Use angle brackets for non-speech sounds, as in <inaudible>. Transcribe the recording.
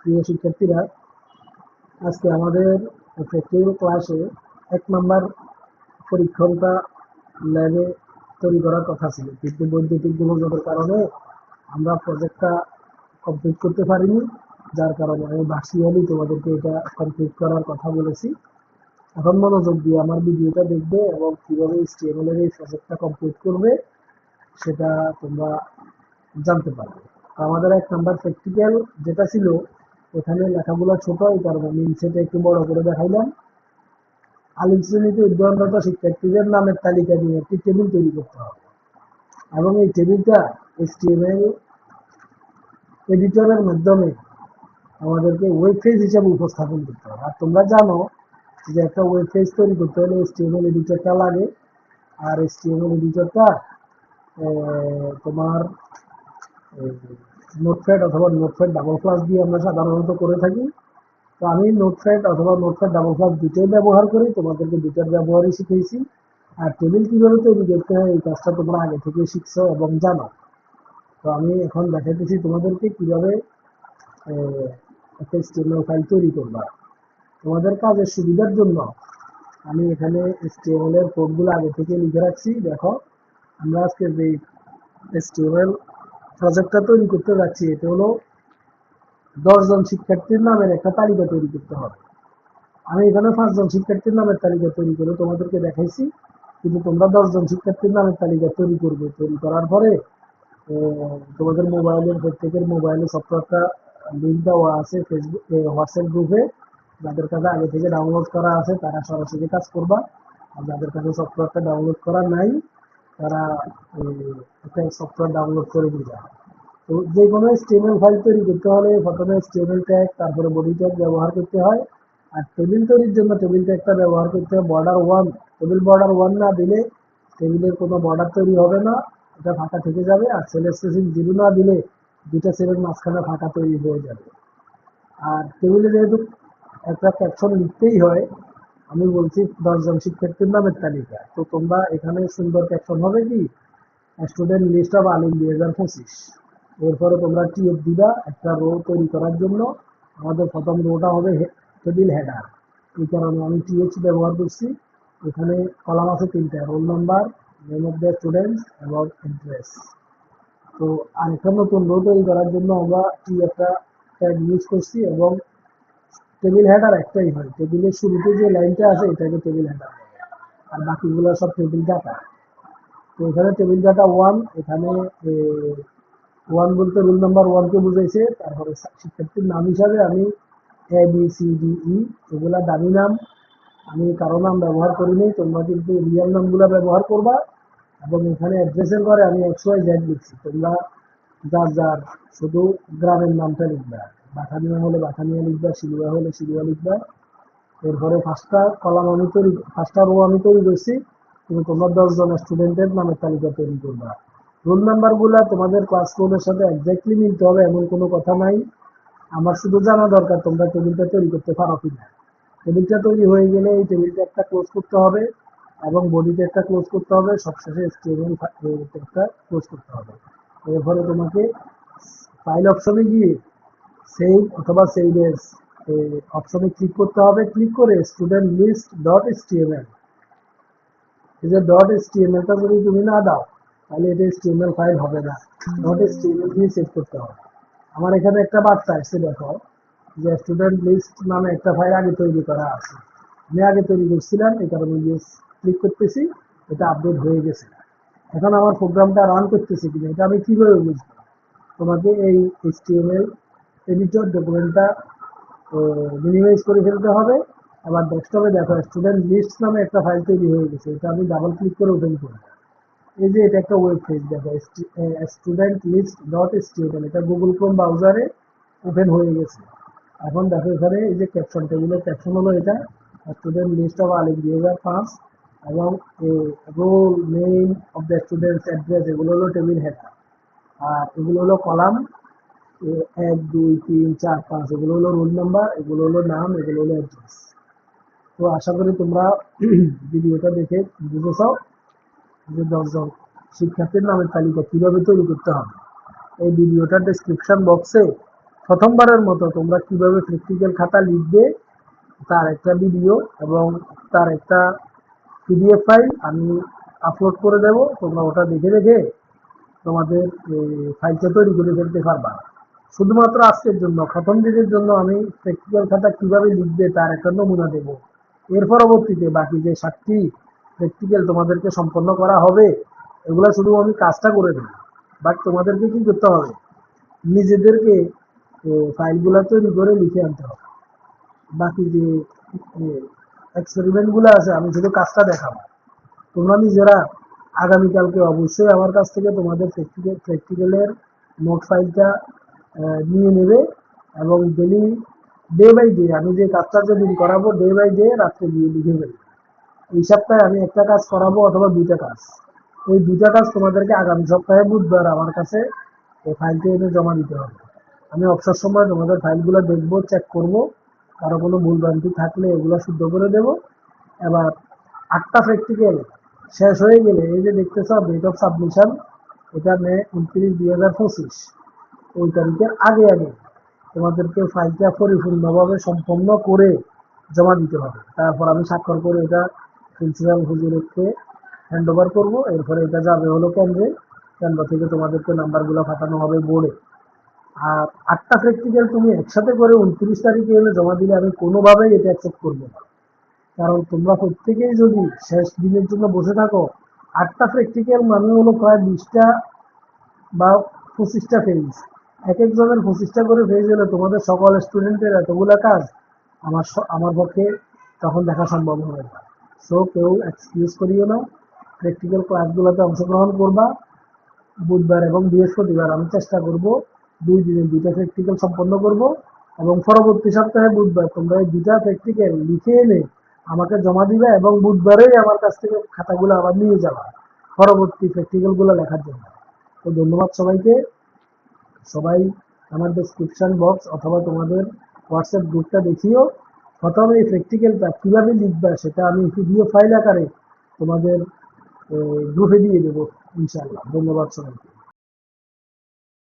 প্রিয় শিক্ষার্থীরা, আজকে আমাদের প্র্যাকটিক্যাল ক্লাসে এক নম্বর পরীক্ষণটা ল্যাবে তৈরি করার কথা ছিল। কিন্তু বৈদ্যুতিক দুর্ঘটনার কারণে আমরা প্রজেক্টটা কমপ্লিট করতে পারিনি। যার কারণে আমি ভার্চুয়ালি তোমাদেরকে এটা কমপ্লিট করার কথা বলেছি। এখন মনোযোগ দিয়ে আমার ভিডিওটা দেখবে এবং কীভাবে স্টিএমএল এই প্রজেক্টটা কমপ্লিট করবে, সেটা তোমরা জানতে পারবে। আমাদের এক নাম্বার প্র্যাকটিক্যাল যেটা ছিল এখানে লেখাগুলো ছোট এই কারণে আমি সেটা একটু বড় করে দেখাইলাম। আলিম শ্রেণীতে উদ্যোগরত শিক্ষার্থীদের নামের তালিকা নিয়ে একটি টেবিল তৈরি করতে হবে। এবং এই টেবিলটা এসটিএমএল এডিটরের মাধ্যমে আমাদেরকে ওয়েব পেজ হিসাবে উপস্থাপন করতে হবে। আর তোমরা জানো যে একটা ওয়েব পেজ তৈরি করতে হলে এসটিএমএল এডিটরটা লাগে। আর এসটিএমএল এডিটরটা তোমার নোটপ্যাড অথবা নোটপ্যাড ডাবল ক্লাস দিয়ে আমরা সাধারণত করে থাকি। তো আমি নোটপ্যাড অথবা নোটপ্যাড ডাবল ক্লাস দুটোই ব্যবহার করি, তোমাদেরকে দুটোর ব্যবহারই শিখেছি আর টেবিল কীভাবে তৈরি করতে হয়, এই কাজটা তোমরা আগে থেকে শিখছো এবং জানো। তো আমি এখন দেখাইতেছি তোমাদেরকে কীভাবে একটা স্টেমেল ফাইল তৈরি করবা। তোমাদের কাজের সুবিধার জন্য আমি এখানে স্টেমেলের কোডগুলো আগে থেকে লিখে রাখছি। দেখো, আমরা আজকে যে স্টেমেল প্রজেক্টটা তৈরি করতে যাচ্ছি, এটা হলো দশজন শিক্ষার্থীর নামের একটা তালিকা তৈরি করতে হবে। আমি এখানে পাঁচজন শিক্ষার্থীর নামের তালিকা তৈরি করে তোমাদেরকে দেখাইছি, কিন্তু তোমরা দশজন শিক্ষার্থীর নামের তালিকা তৈরি করবে। তৈরি করার পরে তোমাদের মোবাইলের প্রত্যেকের মোবাইলে সফটওয়্যারটা লিঙ্ক দেওয়া আছে ফেসবুক হোয়াটসঅ্যাপ গ্রুপে যাদের কাছে আগে থেকে ডাউনলোড করা আছে, তারা সরাসরি কাজ করবা। আর যাদের কাছে সফটওয়্যারটা ডাউনলোড করা নাই তারা একটা সফটওয়্যার ডাউনলোড করে দিবে তো যে কোনো স্টেমেল ফাইল তৈরি করতে হলে প্রথমে স্টেমেল ট্যাগ তারপরে বডি ট্যাগ ব্যবহার করতে হয়। আর টেবিল তৈরির জন্য টেবিল ট্যাগটা ব্যবহার করতে হয় border one table border one না দিলে টেবিলের কোনো বর্ডার তৈরি হবে না, এটা ফাঁকা থেকে যাবে। আর সেলের স্পেসিং জিরো না দিলে দুটা সেলের মাঝখানে ফাঁকা তৈরি হয়ে যাবে। আর টেবিলে যেহেতু একটা ক্যাপশন লিখতেই হয় আমি বলছি দশজন শিক্ষার্থীর নামের তালিকা। তো তোমরা এখানে সুন্দর ক্যাপশন হবে কি? স্টুডেন্ট লিস্ট অফ আলিম দুই হাজার পঁচিশ এরপরে তোমরা টিএফ দিবা একটা রো তৈরি করার জন্য। আমাদের প্রথম রোটা হবে টেবিল হেডার এই কারণে আমি টিএচ ব্যবহার করছি। এখানে কলাম আছে তিনটা roll number name of the students এবং অ্যাড্রেস তো আরেকটা নতুন রো তৈরি করার জন্য আমরা টিএফটা ট্যাগ ইউজ করছি এবং টেবিল হেডার একটাই হয়। টেবিলের শুরুতে যে লাইনটা আছে এটাকে টেবিল হেডার আর বাকিগুলো সব টেবিল ডাটা তো এখানে টেবিল ডাটা ওয়ান এখানে ওয়ান বলতে রুল নাম্বার ওয়ানকে বুঝাইছে। তারপরে শিক্ষার্থীর নাম হিসাবে আমি A B C D E এগুলা দামি নাম। আমি কারও নাম ব্যবহার করিনি তোমরা কিন্তু রিয়েল নামগুলো ব্যবহার করবা। এবং এখানে অ্যাড্রেসের ঘরে আমি এক্স ওয়াই জেড লিখছি। তোমরা যার যার শুধু গ্রামের নামটা লিখবা। বাথানিয়া হলে বাথানিয়া লিখবা শিলুয়া হলে শিলুয়া লিখবা। এরপরে ফার্স্টটা কলাম আমি তৈরি ফার্স্টটা রো আমি তৈরি করছি। কিন্তু তোমরা দশজন স্টুডেন্টের নামের তালিকা তৈরি করবা। রোল নাম্বারগুলো তোমাদের ক্লাস কোডের সাথে একজাক্টলি মিলতে হবে, এমন কোনো কথা নাই। আমার শুধু জানা দরকার তোমরা টেবিলটা তৈরি করতে পারো কিনা। টেবিলটা তৈরি হয়ে গেলে এই টেবিলটা একটা ক্লোজ করতে হবে এবং বডিটা একটা ক্লোজ করতে হবে, সবশেষে স্টেবল একটা ক্লোজ করতে হবে। এরপরে তোমাকে ফাইল অপশনে গিয়ে সেভ অথবা সেভ এস অপশনে ক্লিক করতে হবে। ক্লিক করে স্টুডেন্ট লিস্ট ডট এসটিএমএল এই যে ডট এস টি এম এসটিএমএলটা যদি তুমি না দাও, তাহলে এটা এসটিএমএল ফাইল হবে না। ডট এসটিএমএল দিয়ে সেভ করতে হবে। আমার এখানে একটা বার্তা আসছে, দেখো, যে স্টুডেন্ট লিস্ট নামে একটা ফাইল আগে তৈরি করা আছে। আমি আগে তৈরি করছিলাম, এই কারণে ইয়েস ক্লিক করতেছি, এটা আপডেট হয়ে গেছে। এখন আমার প্রোগ্রামটা রান করতেছি কিনা, এটা আমি কীভাবে বুঝব? তোমাকে এই এইচটিএমএল এডিটর ডকুমেন্টটা মিনিমাইজ করে ফেলতে হবে। আবার ডেস্কটপে দেখো স্টুডেন্ট লিস্ট নামে একটা ফাইল তৈরি হয়ে গেছে। এটা আমি ডাবল ক্লিক করে ওপেন করব। এই যে এটা একটা ওয়েব পেজ দেখো স্টুডেন্ট লিস্ট ডট এসটিএমএল এটা গুগল ক্রোম ব্রাউজারে ওপেন হয়ে গেছে। এখন দেখো, এখানে এই যে ক্যাপশন টেবিলের ক্যাপশন হলো এটা। স্টুডেন্ট লিস্ট অফ আলিম দুই হাজার পাঁচ এবং roll name of the students address এগুলো হলো টেবিল হেডার আর এগুলো হলো কলাম এক, দুই, তিন, চার, পাঁচ, এগুলো হলো রোল নাম্বার এগুলো হলো নাম, এগুলো হলো অ্যাড্রেস তো আশা করি তোমরা <clears throat> ভিডিওটা দেখে বুঝেছ যে দশজন শিক্ষার্থীর নামের তালিকা কীভাবে তৈরি করতে হবে। এই ভিডিওটার ডিসক্রিপশন বক্সে প্রথমবারের মতো তোমরা কীভাবে প্র্যাকটিক্যাল খাতা লিখবে, তার একটা ভিডিও এবং তার একটা পিডিএফ ফাইল আমি আপলোড করে দেব, তোমরা ওটা দেখে দেখে তোমাদের ফাইলটা তৈরি করে ফেলতে পারবা। শুধুমাত্র আজকের জন্য, প্রথম দিনের জন্য আমি প্র্যাকটিক্যাল খাতা কীভাবে লিখবে তার একটা নমুনা দেব। এর পরবর্তীতে বাকি যে সাতটি প্র্যাকটিক্যাল তোমাদেরকে সম্পন্ন করা হবে, এগুলো শুধু আমি কাজটা করে দেব বাট তোমাদেরকে কি করতে হবে? নিজেদেরকে ফাইলগুলো তৈরি করে লিখে আনতে হবে। বাকি যে এক্সপেরিমেন্টগুলো আছে, আমি শুধু কাজটা দেখাবো। তোমরা নিজেরা আগামীকালকে অবশ্যই আমার কাছ থেকে তোমাদের প্র্যাকটিক্যাল প্র্যাকটিক্যালের নোট ফাইলটা নিয়ে নেবে এবং ডেলি ডে বাই ডে আমি যে কাজটা যেদিন করাবো ডে বাই ডে রাত্রে গিয়ে লিখে ফেলবে এই সপ্তাহে আমি একটা কাজ করাবো অথবা দুইটা কাজ। এই দুইটা কাজ তোমাদেরকে আগামী সপ্তাহে, বুধবার আমার কাছে এই ফাইলটি এনে জমা দিতে হবে। আমি অবসর সময় তোমাদের ফাইলগুলো দেখব চেক করব, কারও কোনো ভুলভ্রান্তি থাকলে এগুলো শুদ্ধ করে দেব। এবার আটটা প্র্যাকটিক্যাল শেষ হয়ে গেলে, এই যে দেখতেছ ডেট অফ সাবমিশন এটা মে উনত্রিশ দুই হাজার পঁচিশ। ওই তারিখের আগে আগে তোমাদেরকে ফাইলটা পরিপূর্ণভাবে সম্পন্ন করে জমা দিতে হবে। তারপর আমি স্বাক্ষর করে এটা প্রিন্সিপাল হুজুরকে হ্যান্ড ওভার করব। এরপরে এটা যাবে হলো কেন্দ্রে। কেন্দ্র থেকে তোমাদেরকে নাম্বারগুলো পাঠানো হবে বোর্ডে। আর আটটা প্র্যাকটিক্যাল তুমি একসাথে করে উনত্রিশ তারিখে এলে জমা দিলে আমি কোনোভাবেই এটা অ্যাকসেপ্ট করব না। কারণ তোমরা প্রত্যেকেই যদি শেষ দিনের জন্য বসে থাকো, আটটা প্র্যাকটিক্যাল মানে হলো প্রায় বিশটা বা পঁচিশটা পেজ এক একজনের পঁচিশটা করে পেজ হলে তোমাদের সকল স্টুডেন্টের এতগুলা কাজ আমার আমার পক্ষে তখন দেখা সম্ভব হবে না। সো কেউ এক্সকিউজ করিও না প্র্যাকটিক্যাল ক্লাসগুলোতে অংশগ্রহণ করবা, বুধবার এবং বৃহস্পতিবার আমি চেষ্টা করব দুই দিনে দুইটা প্র্যাকটিক্যাল সম্পন্ন করব এবং পরবর্তী সপ্তাহে বুধবার তোমরা এই দুইটা প্র্যাকটিক্যাল লিখে এনে আমাকে জমা দিবে এবং বুধবারেই আমার কাছ থেকে খাতাগুলো আবার নিয়ে যাবা পরবর্তী প্র্যাকটিক্যালগুলো লেখার জন্য। তো ধন্যবাদ সবাইকে। সবাই আমার ডেসক্রিপশন বক্স অথবা তোমাদের হোয়াটসঅ্যাপ গ্রুপটা দেখিও। প্রথমে এই প্র্যাকটিক্যালটা কীভাবে লিখবা সেটা আমি ভিডিও ফাইল আকারে তোমাদের গ্রুপে দিয়ে দেবো ইনশাল্লাহ ধন্যবাদ সবাইকে।